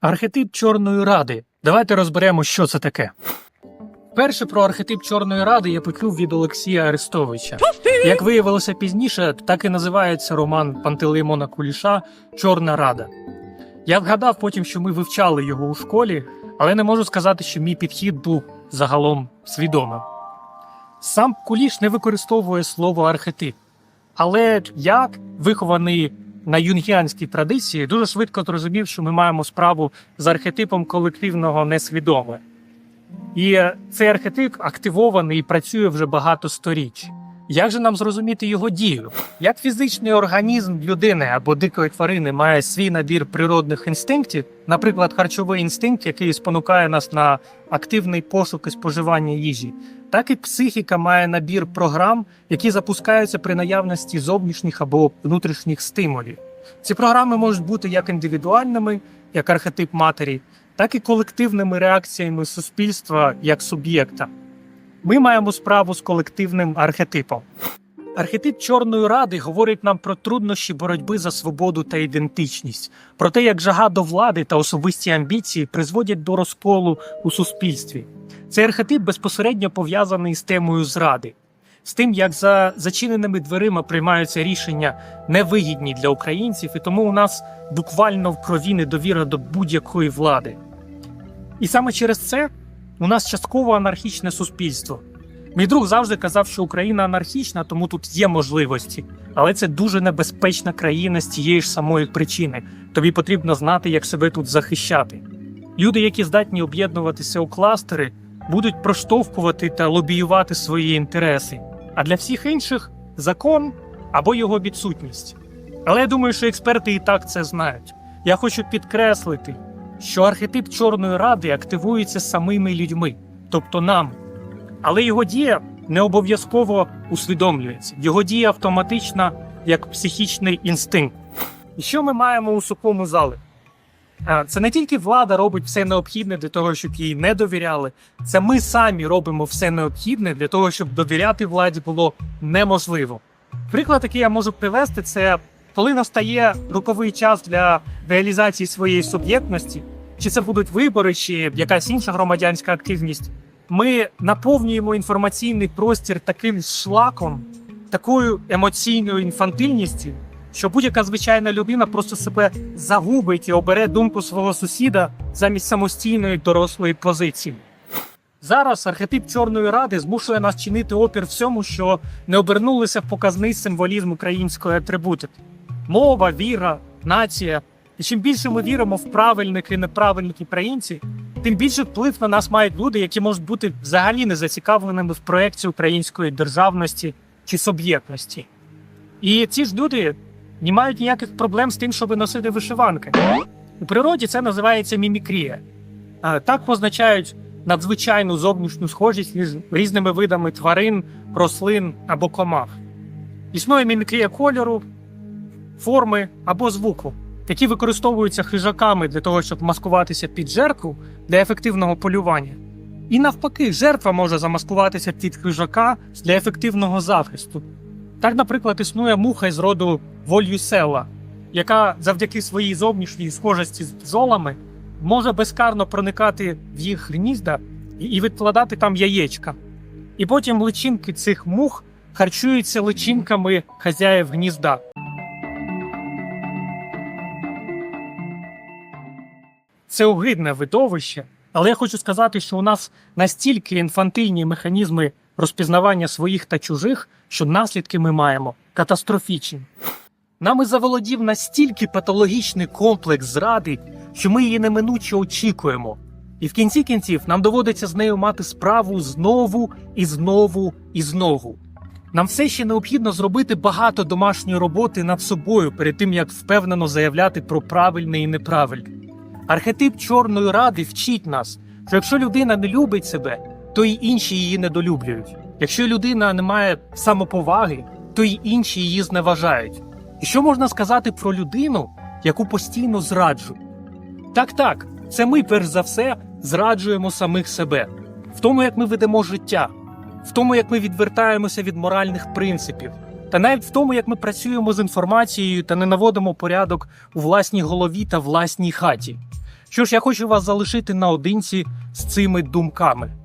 Архетип Чорної Ради. Давайте розберемо, що це таке. Перше про архетип Чорної Ради я почув від Олексія Арестовича. Як виявилося пізніше, так і називається роман Пантелеймона Куліша Чорна Рада. Я вгадав потім, що ми вивчали його у школі, але не можу сказати, що мій підхід був загалом свідомим. Сам Куліш не використовує слово архетип. Але як вихований на юнгіанській традиції, дуже швидко зрозумів, що ми маємо справу з архетипом колективного несвідоме. І цей архетип активований і працює вже багато сторіч. Як же нам зрозуміти його дію? Як фізичний організм людини або дикої тварини має свій набір природних інстинктів, наприклад, харчовий інстинкт, який спонукає нас на активний пошук і споживання їжі, так і психіка має набір програм, які запускаються при наявності зовнішніх або внутрішніх стимулів. Ці програми можуть бути як індивідуальними, як архетип матері, так і колективними реакціями суспільства як суб'єкта. Ми маємо справу з колективним архетипом. Архетип Чорної Ради говорить нам про труднощі боротьби за свободу та ідентичність, про те, як жага до влади та особисті амбіції призводять до розколу у суспільстві. Цей архетип безпосередньо пов'язаний з темою зради, з тим, як за зачиненими дверима приймаються рішення невигідні для українців, і тому у нас буквально в крові недовіра до будь-якої влади. І саме через це у нас частково анархічне суспільство. Мій друг завжди казав, що Україна анархічна, тому тут є можливості. Але це дуже небезпечна країна з тієї ж самої причини. Тобі потрібно знати, як себе тут захищати. Люди, які здатні об'єднуватися у кластери, будуть проштовхувати та лобіювати свої інтереси. А для всіх інших закон або його відсутність. Але я думаю, що експерти і так це знають. Я хочу підкреслити, що архетип Чорної Ради активується самими людьми, тобто нами. Але його дія не обов'язково усвідомлюється. Його дія автоматична як психічний інстинкт. І що ми маємо у сухому залі? Це не тільки влада робить все необхідне для того, щоб їй не довіряли. Це ми самі робимо все необхідне для того, щоб довіряти владі було неможливо. Приклад, який я можу привести, це коли настає роковий час для реалізації своєї суб'єктності, чи це будуть вибори, чи якась інша громадянська активність. Ми наповнюємо інформаційний простір таким шлаком, такою емоційною інфантильністю, що будь-яка звичайна людина просто себе загубить і обере думку свого сусіда замість самостійної дорослої позиції. Зараз архетип Чорної Ради змушує нас чинити опір всьому, що не обернулося в показний символізм української атрибутики: мова, віра, нація. І чим більше ми віримо в правильних і неправильних українців, тим більше вплив на нас мають люди, які можуть бути взагалі не зацікавленими в проєкті української державності чи суб'єктності. І ці ж люди не мають ніяких проблем з тим, щоб носити вишиванки. У природі це називається мімікрія. Так позначають надзвичайну зовнішню схожість між різними видами тварин, рослин або комах. Існує мімікрія кольору, форми або звуку, які використовуються хижаками для того, щоб маскуватися під жертву для ефективного полювання. І навпаки, жертва може замаскуватися під хижака для ефективного захисту. Так, наприклад, існує муха із роду вольюсела, яка завдяки своїй зовнішній схожості з бджолами може безкарно проникати в їх гнізда і відкладати там яєчка. І потім личинки цих мух харчуються личинками хазяїв гнізда. Це огидне видовище, але я хочу сказати, що у нас настільки інфантильні механізми розпізнавання своїх та чужих, що наслідки ми маємо катастрофічні. Нами заволодів настільки патологічний комплекс зради, що ми її неминуче очікуємо. І в кінці кінців нам доводиться з нею мати справу знову і знову і знову. Нам все ще необхідно зробити багато домашньої роботи над собою перед тим, як впевнено заявляти про правильне і неправильне. Архетип Чорної Ради вчить нас, що якщо людина не любить себе, то й інші її недолюблюють. Якщо людина не має самоповаги, то й інші її зневажають. І що можна сказати про людину, яку постійно зраджують? Так, так, це ми перш за все зраджуємо самих себе в тому, як ми ведемо життя, в тому, як ми відвертаємося від моральних принципів, та навіть в тому, як ми працюємо з інформацією та не наводимо порядок у власній голові та власній хаті. Що ж, я хочу вас залишити наодинці з цими думками.